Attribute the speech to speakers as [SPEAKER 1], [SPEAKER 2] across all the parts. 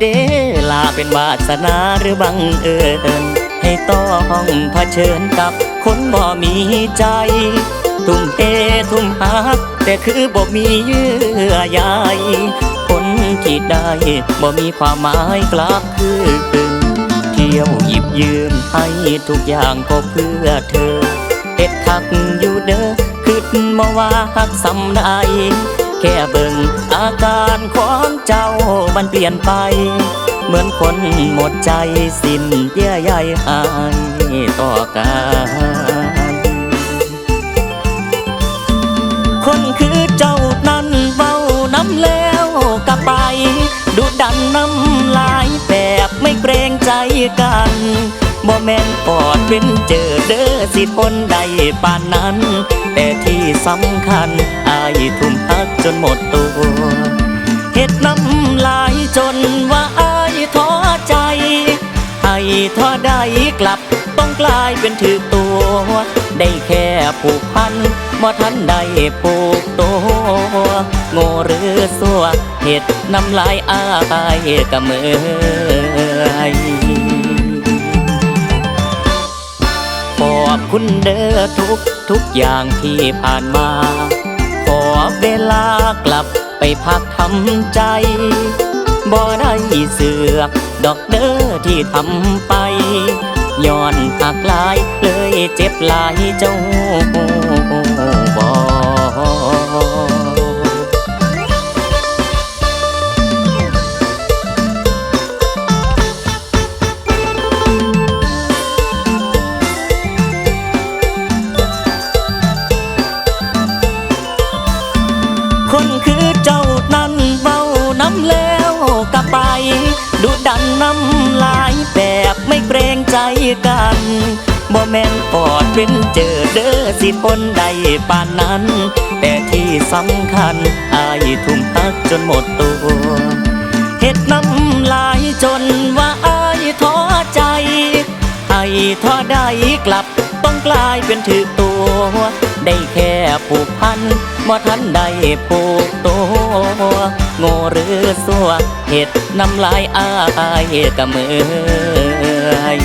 [SPEAKER 1] เดลาเป็นวาสนาหรือบังเอิญให้ต้องเผชิญกับคนบ่มีใจ ทุ่มเททุ่มหัก แต่คือบ่มีเยื่อใยคนที่ได้บ่มีความหมายกลับคืนเที่ยวหยิบยืมให้ทุกอย่างก็เพื่อเธอเฮ็ดทักอยู่เด้อคิดมาว่าหักสำใด แค่เบิ่งอาการของเจ้ามันเปลี่ยนไป เหมือนคนหมดใจสิ้นเยื่อใยหายต่อกันคนคือเจ้านั้นเว้าน้ำแล้วกลับไป ดูดันน้ำลายแบบไม่เกรงใจกัน บ่แม่นปอดเป็นเจอเด้อสิทนใดปานนั้น แต่ที่สำคัญอายทุ่มหักจนหมดตัวเฮ็ดน้ำลายจนว่าอายท้อใจให้ท้อได้กลับต้องกลายเป็นถือตัว ได้แค่ผูกพันบ่ทันได้ผูกตัวโง่หรือสัวเฮ็ดน้ำลายอายกะเมื่อย คุณเด้อทุกทุกอย่างที่ผ่านมา ขอเวลากลับไปพักทำใจ บ่ได้เสือกดอกเด้อที่ทำไป ย้อนหักลายเลยเจ็บลายเจ้าันน้ำลายแบบไม่เกรงใจกันบ่แม่นปอดเป็นเจอเด้อสิคนใดปานนั้น แต่ที่สำคัญอายทุ่มตักจนหมดตัวเห็ดน้ำลายจนว่าอายท้อใจไอ้ท้อได้กลับ ลายเป็นถือตัว ได้แค่ผูกพันบ่ทันได้ผูกตัวโง่หรือสัวเฮ็ดน้ำลายอายกะเมื่อย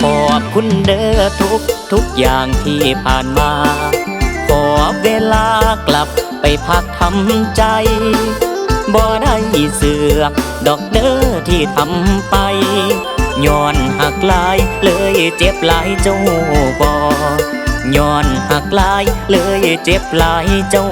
[SPEAKER 1] ขอบคุณเด้อทุกทุกอย่างที่ผ่านมา ขอเวลากลับไปพักทำใจบ่ได้เสือก ดอกเด้อที่ทำไป ย้อนหักลายเลยเจ็บหลายเจ้าบ่ย้อนหักลายเลยเจ็บหลายเจ้า